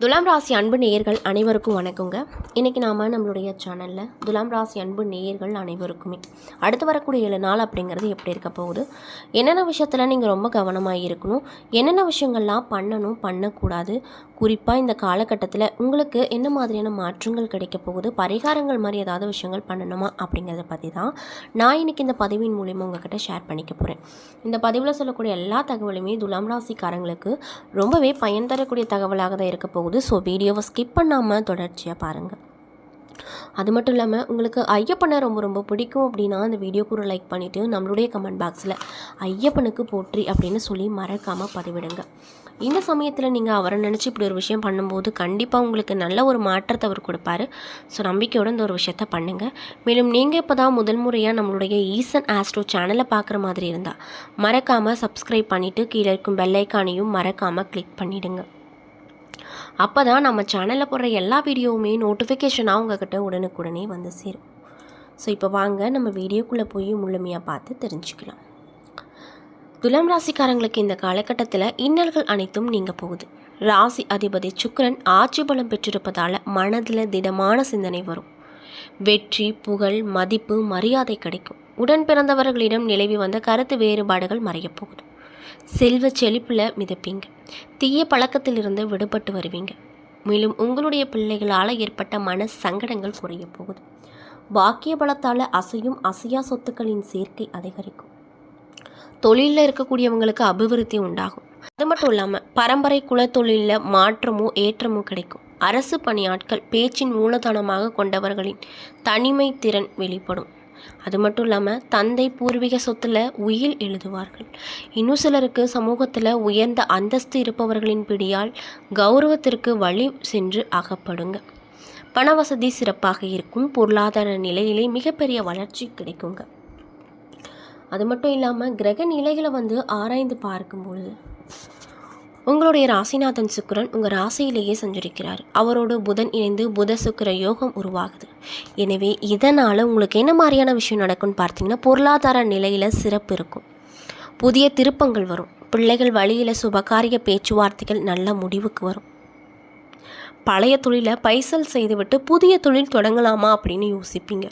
துலாம் ராசி அன்பு நேயர்கள் அனைவருக்கும் வணக்கங்க. இன்றைக்கி நாம் நம்மளுடைய சேனலில் துலாம் ராசி அன்பு நேயர்கள் அனைவருக்குமே அடுத்து வரக்கூடிய ஏழு நாள் அப்படிங்கிறது எப்படி இருக்க போகுது? என்னென்ன விஷயத்தில் நீங்கள் ரொம்ப கவனமாக இருக்கணும்? என்னென்ன விஷயங்கள்லாம் பண்ணணும் பண்ணக்கூடாது? குறிப்பாக இந்த காலகட்டத்தில் உங்களுக்கு என்ன மாதிரியான மாற்றங்கள் கிடைக்க போகுது? பரிகாரங்கள் மாதிரி ஏதாவது விஷயங்கள் பண்ணணுமா அப்படிங்கிறத பற்றி தான் நான் இன்றைக்கி இந்த பதிவின் மூலிமா உங்ககிட்ட ஷேர் பண்ணிக்க போகிறேன் இந்த பதிவில் சொல்லக்கூடிய எல்லா தகவலுமே துலாம் ராசிக்காரங்களுக்கு ரொம்பவே பயன் தரக்கூடிய தகவலாக தான் இருக்க போகுது. ஸோ வீடியோவை ஸ்கிப் பண்ணாமல் தொடர்ச்சியாக பாருங்கள் அது மட்டும் இல்லாமல் உங்களுக்கு ஐயப்பனை ரொம்ப ரொம்ப பிடிக்கும் அப்படின்னா அந்த வீடியோக்கு ஒரு லைக் பண்ணிவிட்டு நம்மளுடைய கமெண்ட் பாக்ஸில் ஐயப்பனுக்கு போற்றி அப்படின்னு சொல்லி மறக்காமல் பதிவிடுங்க. இந்த சமயத்தில் நீங்கள் அவரை நினச்சி இப்படி ஒரு விஷயம் பண்ணும்போது கண்டிப்பாக உங்களுக்கு நல்ல ஒரு மாற்றத்தை அவர் கொடுப்பாரு. ஸோ நம்பிக்கையோடு இந்த ஒரு விஷயத்த பண்ணுங்கள் மேலும் நீங்கள் இப்போ தான் முதல் முறையாக நம்மளுடைய ஈசன் ஆஸ்ட்ரோ சேனலை பார்க்குற மாதிரி இருந்தால் மறக்காமல் சப்ஸ்கிரைப் பண்ணிவிட்டு கீழே இருக்கும் பெல்லைக்கானையும் மறக்காமல் கிளிக் பண்ணிவிடுங்க அப்போ தான் நம்ம சேனலில் போடுற எல்லா வீடியோவுமே நோட்டிஃபிகேஷனாக உங்ககிட்ட உடனுக்குடனே வந்து சேரும். ஸோ இப்போ வாங்க நம்ம வீடியோக்குள்ளே போய் முழுமையாக பார்த்து தெரிஞ்சுக்கலாம். துலாம் ராசிக்காரங்களுக்கு இந்த காலகட்டத்தில் இன்னல்கள் அனைத்தும் நீங்கள் போகுது. ராசி அதிபதி சுக்கரன் ஆட்சி பலம் பெற்றிருப்பதால் மனதில் திடமான சிந்தனை வரும். வெற்றி புகழ் மதிப்பு மரியாதை கிடைக்கும். உடன் பிறந்தவர்களிடம் நிலவி வந்த கருத்து வேறுபாடுகள் மறையப்போகுது செல்வ செழிப்பில் மிதப்பீங்க. தீய பழக்கத்திலிருந்து விடுபட்டு வருவீங்க. மேலும் உங்களுடைய பிள்ளைகளால் ஏற்பட்ட மன சங்கடங்கள் குறைய போகுது. பாக்கிய பலத்தால் அசையும் அசையா சொத்துக்களின் சேர்க்கை அதிகரிக்கும். தொழிலில் இருக்கக்கூடியவங்களுக்கு அபிவிருத்தி உண்டாகும். அது மட்டும் இல்லாமல் பரம்பரை குலத்தொழிலில் மாற்றமோ ஏற்றமோ கிடைக்கும். அரசு பணியாட்கள் பேச்சின் மூலதனமாக கொண்டவர்களின் தனிமை திறன் வெளிப்படும். அது மட்டும் இல்லாமல் தந்தை பூர்வீக சொத்தில் உயில் எழுதுவார்கள். இன்னும் சிலருக்கு சமூகத்தில் உயர்ந்த அந்தஸ்து இருப்பவர்களின் பிடியால் கௌரவத்திற்கு வழி சென்று அகப்படுங்க. பண வசதி சிறப்பாக இருக்கும் பொருளாதார நிலையிலே மிகப்பெரிய வளர்ச்சி கிடைக்குங்க. அது மட்டும் இல்லாமல் கிரக நிலைகளை வந்து ஆராய்ந்து பார்க்கும்பொழுது உங்களுடைய ராசிநாதன் சுக்கிரன் உங்கள் ராசியிலேயே சஞ்சரிக்கிறார். அவரோடு புதன் இணைந்து புத சுக்கிர யோகம் உருவாகுது. எனவே இதனால் உங்களுக்கு என்ன மாதிரியான விஷயம் நடக்கும்னு பார்த்தீங்கன்னா பொருளாதார நிலையில் சிறப்பு இருக்கும். புதிய திருப்பங்கள் வரும். பிள்ளைகள் வழியில் சுபகாரிய பேச்சுவார்த்தைகள் நல்ல முடிவுக்கு வரும். பழைய தொழிலை பைசல் செய்துவிட்டு புதிய தொழில் தொடங்கலாமா அப்படின்னு யோசிப்பீங்க.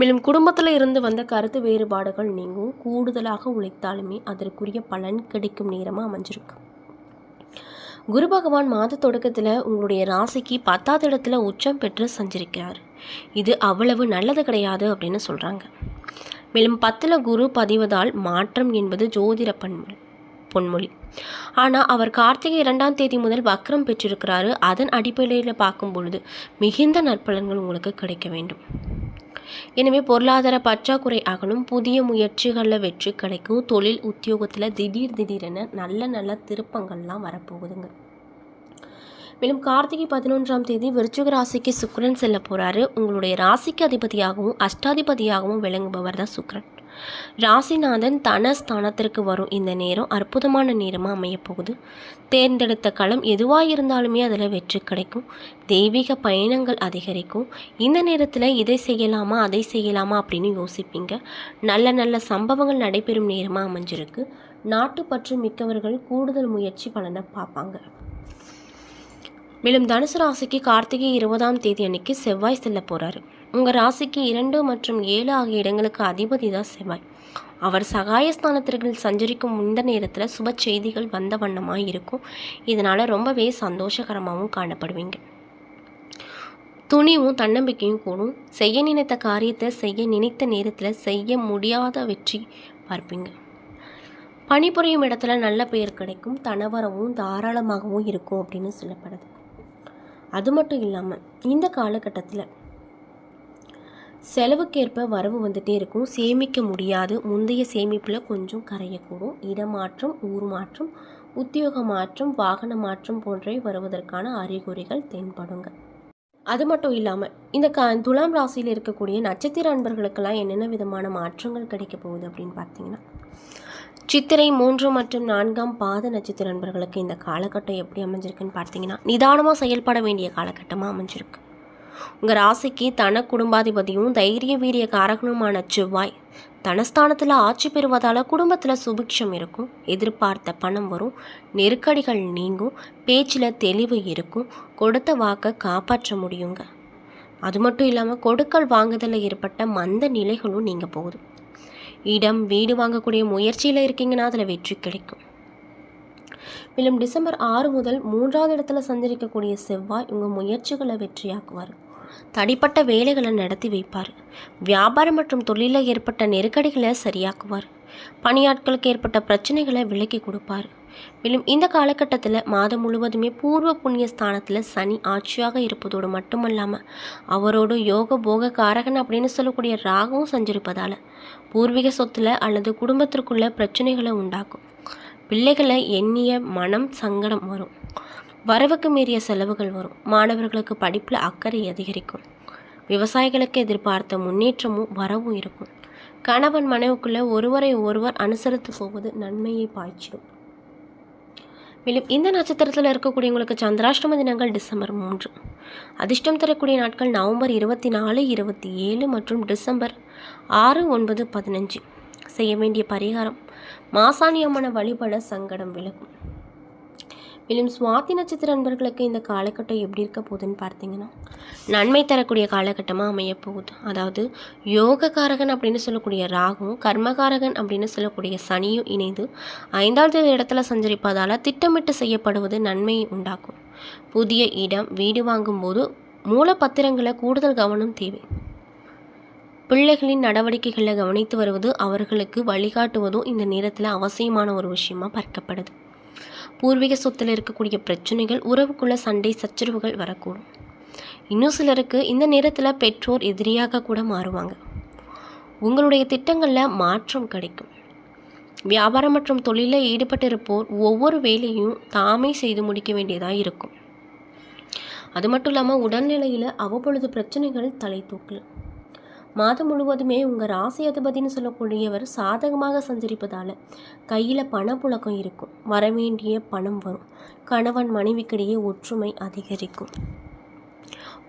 மேலும் குடும்பத்தில் இருந்து வந்த கருத்து வேறுபாடுகள் நீங்கும். கூடுதலாக உழைத்தாலுமே அதற்குரிய பலன் கிடைக்கும் நேரமாக அமைஞ்சிருக்கு. குரு பகவான் மாத தொடக்கத்தில் உங்களுடைய ராசிக்கு பத்தாவது இடத்துல உச்சம் பெற்று சஞ்சரிக்கிறார். இது அவ்வளவு நல்லது கிடையாது அப்படின்னு சொல்கிறாங்க மேலும் பத்தில் குரு பதிவதால் மாற்றம் என்பது ஜோதிட பன்மொழி பொன்மொழி. ஆனால் அவர் கார்த்திகை இரண்டாம் தேதி முதல் வக்ரம் பெற்றிருக்கிறாரு. அதன் அடிப்படையில் பார்க்கும் பொழுது மிகுந்த நற்பலன்கள் உங்களுக்கு கிடைக்க வேண்டும். எனவே பொருளாதார பற்றாக்குறை ஆகணும் புதிய முயற்சிகளில் வெற்றி கிடைக்கும். தொழில் உத்தியோகத்தில் திடீர் திடீரென நல்ல நல்ல திருப்பங்கள்லாம் வரப்போகுதுங்க. மேலும் கார்த்திகை பதினொன்றாம் தேதி விருச்சிக ராசிக்கு சுக்கரன் செல்ல போகிறாரு உங்களுடைய ராசிக்கு அதிபதியாகவும் அஷ்டாதிபதியாகவும் விளங்குபவர் தான் சுக்கிரன். ராசிநாதன் தன ஸ்தானத்திற்கு வரும் இந்த நேரம் அற்புதமான நேரமாக அமையப்போகுது தேர்ந்தெடுத்த களம் எதுவாக இருந்தாலுமே அதில் வெற்றி கிடைக்கும். தெய்வீக பயணங்கள் அதிகரிக்கும். இந்த நேரத்தில் இதை செய்யலாமா அதை செய்யலாமா அப்படின்னு யோசிப்பீங்க. நல்ல நல்ல சம்பவங்கள் நடைபெறும் நேரமாக அமைஞ்சிருக்கு. நாட்டுப்பற்று மிக்கவர்கள் கூடுதல் முயற்சி பலனை பார்ப்பாங்க. மேலும் தனுசு ராசிக்கு கார்த்திகை இருபதாம் தேதி அன்னைக்கு செவ்வாய் செல்ல போகிறாரு உங்கள் ராசிக்கு இரண்டு மற்றும் ஏழு ஆகிய இடங்களுக்கு அதிபதி தான் செவ்வாய். அவர் சகாயஸ்தானத்திற்கு சஞ்சரிக்கும் இந்த நேரத்தில் சுப செய்திகள் வந்த வண்ணமாக இருக்கும். இதனால் ரொம்பவே சந்தோஷகரமாகவும் காணப்படுவீங்க. துணிவும் தன்னம்பிக்கையும் கூடும். செய்ய நினைத்த காரியத்தை செய்ய நினைத்த நேரத்தில் செய்ய முடியாத வெற்றி பார்ப்பீங்க. பணிபுரியும் இடத்துல நல்ல பெயர் கிடைக்கும். தனவரமும் தாராளமாகவும் இருக்கும் அப்படின்னு சொல்லப்படுது. அது மட்டும் இல்லாமல் இந்த காலகட்டத்தில் செலவுக்கேற்ப வரவு வந்துட்டே இருக்கும். சேமிக்க முடியாது. முந்தைய சேமிப்பில் கொஞ்சம் கரையக்கூடும். இடமாற்றம் ஊர் மாற்றம் உத்தியோக மாற்றம் வாகன மாற்றம் போன்றவை வருவதற்கான அறிகுறிகள் தென்படுங்க. அது மட்டும் இல்லாமல் இந்த க துலாம் ராசியில் இருக்கக்கூடிய நட்சத்திர அன்பர்களுக்கெல்லாம் என்னென்ன விதமான மாற்றங்கள் கிடைக்க போகுது அப்படின்னு பார்த்தீங்கன்னா சித்திரை மூன்று மற்றும் நான்காம் பாத நட்சத்திர நண்பர்களுக்கு இந்த காலகட்டம் எப்படி அமைஞ்சிருக்குன்னு பார்த்தீங்கன்னா நிதானமாக செயல்பட வேண்டிய காலகட்டமாக அமைஞ்சிருக்கு. உங்கள் ராசிக்கு தன குடும்பாதிபதியும் தைரிய வீரிய காரகனுமான செவ்வாய். தனஸ்தானத்தில் ஆட்சி பெறுவதால் குடும்பத்தில் சுபிக்ஷம் இருக்கும். எதிர்பார்த்த பணம் வரும். நெருக்கடிகள் நீங்கும். பேச்சில் தெளிவு இருக்கும். கொடுத்த வாக்கை காப்பாற்ற முடியுங்க. அது மட்டும் இல்லாமல் கொடுக்கல் வாங்குதலில் ஏற்பட்ட மந்த நிலைகளும் நீங்கள் போகுது. இடம் வீடு வாங்கக்கூடிய முயற்சியில் இருக்கீங்கன்னா அதில் வெற்றி கிடைக்கும். மேலும் டிசம்பர் ஆறு முதல் மூன்றாவது இடத்துல சஞ்சரிக்கக்கூடிய செவ்வாய் உங்கள் முயற்சிகளை வெற்றியாக்குவார். தனிப்பட்ட வேலைகளை நடத்தி வைப்பார். வியாபாரம் மற்றும் தொழிலில் ஏற்பட்ட நெருக்கடிகளை சரியாக்குவார். பணியாட்களுக்கு ஏற்பட்ட பிரச்சனைகளை விலக்கி கொடுப்பார். மேலும் இந்த காலகட்டத்தில் மாதம் முழுவதுமே பூர்வ புண்ணிய ஸ்தானத்தில் சனி ஆட்சியாக இருப்பதோடு மட்டுமல்லாமல் அவரோடு யோக போக காரகன் அப்படின்னு சொல்லக்கூடிய ராகவும் சஞ்சரிப்பதால் பூர்வீக சொத்தில் அல்லது குடும்பத்திற்குள்ள பிரச்சனைகளை உண்டாக்கும். பிள்ளைகளை எண்ணிய மனம் சங்கடம் வரும். வரவுக்கு மீறிய செலவுகள் வரும். மாணவர்களுக்கு படிப்பில் அக்கறை அதிகரிக்கும். விவசாயிகளுக்கு எதிர்பார்த்த முன்னேற்றமும் வரவும் இருக்கும். கணவன் மனைவுக்குள்ளே ஒருவரை ஒருவர் அனுசரித்து போவது நன்மையை பாய்ச்சிடும். மேலும் இந்த நட்சத்திரத்தில் இருக்கக்கூடியவங்களுக்கு சந்திராஷ்டம தினங்கள் டிசம்பர் மூன்று. அதிர்ஷ்டம் தரக்கூடிய நாட்கள் நவம்பர் இருபத்தி நாலு இருபத்தி ஏழு மற்றும் டிசம்பர் ஆறு ஒன்பது பதினஞ்சு. செய்ய வேண்டிய பரிகாரம் மாசாணி அம்மனை வழிபட சங்கடம் விலகும். மேலும் சுவாதி நட்சத்திர நண்பர்களுக்கு இந்த காலகட்டம் எப்படி இருக்க போகுதுன்னு பார்த்தீங்கன்னா நன்மை தரக்கூடிய காலகட்டமாக அமைய போகுது. அதாவது யோகக்காரகன் அப்படின்னு சொல்லக்கூடிய ராகும் கர்மகாரகன் அப்படின்னு சொல்லக்கூடிய சனியும் இணைந்து ஐந்தாவது இடத்துல சஞ்சரிப்பதால் திட்டமிட்டு செய்யப்படுவது நன்மையை உண்டாக்கும். புதிய இடம் வீடு வாங்கும்போது மூலப்பத்திரங்களை கூடுதல் கவனம் தேவை. பிள்ளைகளின் நடவடிக்கைகளை கவனித்து வருவது அவர்களுக்கு வழிகாட்டுவதும் இந்த நேரத்தில் அவசியமான ஒரு விஷயமா பார்க்கப்படுது. பூர்வீக சொத்தில் இருக்கக்கூடிய பிரச்சனைகள் உறவுக்குள்ள சண்டை சச்சரவுகள் வரக்கூடும். இன்னும் சிலருக்கு இந்த நேரத்தில் பெற்றோர் எதிரியாக கூட மாறுவாங்க. உங்களுடைய திட்டங்களில் மாற்றம் கிடைக்கும். வியாபாரம் மற்றும் தொழிலில் ஈடுபட்டிருப்போர் ஒவ்வொரு வேலையும் தாமே செய்து முடிக்க வேண்டியதாக இருக்கும். அது மட்டும் இல்லாமல் உடல்நிலையில் அவ்வப்பொழுது பிரச்சனைகள் தலை தூக்கலாம் மாதம் முழுவதுமே உங்கள் ராசி அதிபதினு சொல்லக்கூடியவர் சாதகமாக சஞ்சரிப்பதால் கையில் பணப்புழக்கம் இருக்கும். வரவேண்டிய பணம் வரும். கணவன் மனைவிக்கிடையே ஒற்றுமை அதிகரிக்கும்.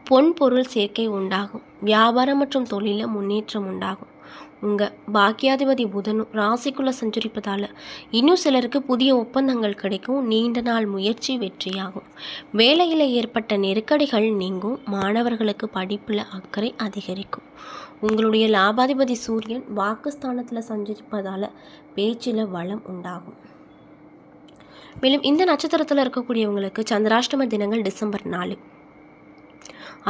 பொன் பொருள் சேர்க்கை உண்டாகும். வியாபாரம் மற்றும் தொழிலில் முன்னேற்றம் உண்டாகும். உங்கள் பாக்கியாதிபதி புதனும் ராசிக்குள்ளே சஞ்சரிப்பதால் இன்னும் சிலருக்கு புதிய ஒப்பந்தங்கள் கிடைக்கும். நீண்ட நாள் முயற்சி வெற்றியாகும். வேலையில் ஏற்பட்ட நெருக்கடிகள் நீங்கும். மாணவர்களுக்கு படிப்பில் அக்கறை அதிகரிக்கும். உங்களுடைய லாபாதிபதி சூரியன் வாக்குஸ்தானத்தில் சஞ்சரிப்பதால் பேச்சில் வளம் உண்டாகும். மேலும் இந்த நட்சத்திரத்தில் இருக்கக்கூடியவங்களுக்கு சந்திராஷ்டம தினங்கள் டிசம்பர் நாலு.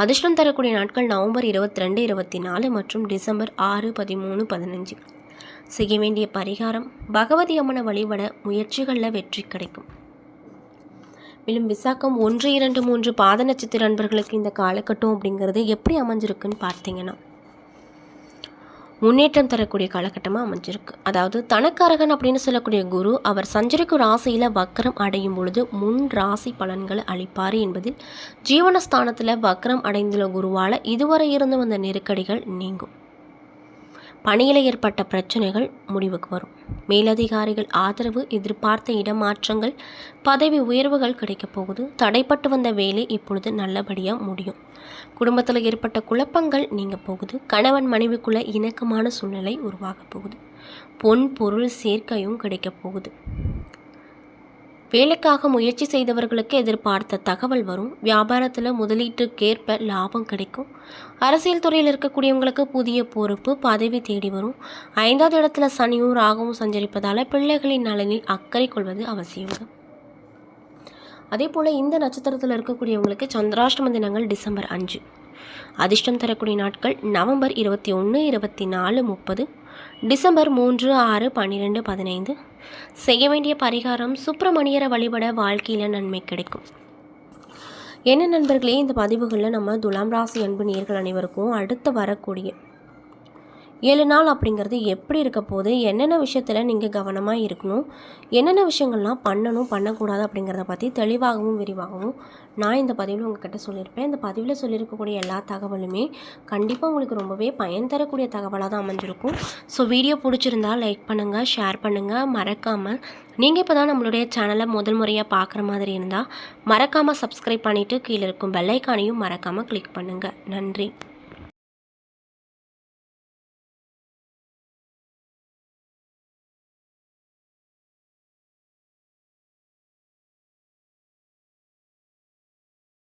அதிர்ஷ்டம் தரக்கூடிய நாட்கள் நவம்பர் இருபத்தி ரெண்டு இருபத்தி நாலு மற்றும் டிசம்பர் ஆறு பதிமூணு பதினஞ்சு. செய்ய வேண்டிய பரிகாரம் பகவதி அம்மனை வழிபட முயற்சிகளில் வெற்றி கிடைக்கும். மேலும் விசாக்கம் ஒன்று இரண்டு மூன்று பாத நட்சத்திர நண்பர்களுக்கு இந்த காலகட்டம் அப்படிங்கிறது எப்படி அமைஞ்சிருக்குன்னு பார்த்தீங்கன்னா முன்னேற்றம் தரக்கூடிய காலகட்டமாக அமைஞ்சிருக்கு. அதாவது தனக்காரகன் அப்படின்னு சொல்லக்கூடிய குரு அவர் சஞ்சரிக்கும் ராசியில் வக்கரம் அடையும் பொழுது முன் ராசி பலன்களை அளிப்பார் என்பதில் ஜீவனஸ்தானத்தில் வக்கரம் அடைந்துள்ள குருவால் இதுவரை இருந்து வந்த நெருக்கடிகள் நீங்கும். பணியில் ஏற்பட்ட பிரச்சனைகள் முடிவுக்கு வரும். மேலதிகாரிகள் ஆதரவு எதிர்பார்த்த இடமாற்றங்கள் பதவி உயர்வுகள் கிடைக்கப் போகுது. தடைப்பட்டு வந்த வேலை இப்பொழுது நல்லபடியாக முடியும். குடும்பத்தில் ஏற்பட்ட குழப்பங்கள் நீங்க போகுது. கணவன் மனைவிக்குள்ள இணக்கமான சூழ்நிலை உருவாக போகுது. பொன் பொருள் சேர்க்கையும் கிடைக்கப் போகுது. வேலைக்காக முயற்சி செய்தவர்களுக்கு எதிர்பார்த்த தகவல் வரும். வியாபாரத்தில் முதலீட்டுக்கேற்ப லாபம் கிடைக்கும். அரசியல் துறையில் இருக்கக்கூடியவங்களுக்கு புதிய பொறுப்பு பதவி தேடி வரும். ஐந்தாவது இடத்துல சனியும் ராகவும் சஞ்சரிப்பதால் பிள்ளைகளின் நலனில் அக்கறை கொள்வது அவசியங்க. அதே போல் இந்த நட்சத்திரத்தில் இருக்கக்கூடியவங்களுக்கு சந்திராஷ்டம தினங்கள் டிசம்பர் அஞ்சு. அதிர்ஷ்டம் தரக்கூடிய நாட்கள் நவம்பர் இருபத்தி ஒன்று இருபத்தி நாலு முப்பது டிசம்பர் மூன்று ஆறு பன்னிரெண்டு பதினைந்து. செய்ய வேண்டிய பரிகாரம் சுப்பிரமணியரை வழிபட வாழ்க்கையில் நன்மை கிடைக்கும். என்ன நண்பர்களே இந்த பதிவுகளில் நம்ம துலாம் ராசி அன்பு நேர்கள் அனைவருக்கும் அடுத்து வரக்கூடிய ஏழு நாள் அப்படிங்கிறது எப்படி இருக்க போது என்னென்ன விஷயத்தில் நீங்கள் கவனமாக இருக்கணும்? என்னென்ன விஷயங்கள்லாம் பண்ணணும் பண்ணக்கூடாது அப்படிங்கிறத பற்றி தெளிவாகவும் விரிவாகவும் நான் இந்த பதிவில் உங்ககிட்ட சொல்லியிருப்பேன். இந்த பதிவில் சொல்லியிருக்கக்கூடிய எல்லா தகவலுமே கண்டிப்பாக உங்களுக்கு ரொம்பவே பயன் தரக்கூடிய தகவலாக தான் அமைஞ்சிருக்கும். ஸோ வீடியோ பிடிச்சிருந்தால் லைக் பண்ணுங்கள் ஷேர் பண்ணுங்கள் மறக்காமல் நீங்கள் இப்போ தான் நம்மளுடைய சேனலை முதல் முறையாக பார்க்குற மாதிரி இருந்தால் மறக்காமல் சப்ஸ்கிரைப் பண்ணிவிட்டு கீழே இருக்கும் பெல்லைக்கானையும் மறக்காமல் கிளிக் பண்ணுங்கள் நன்றி.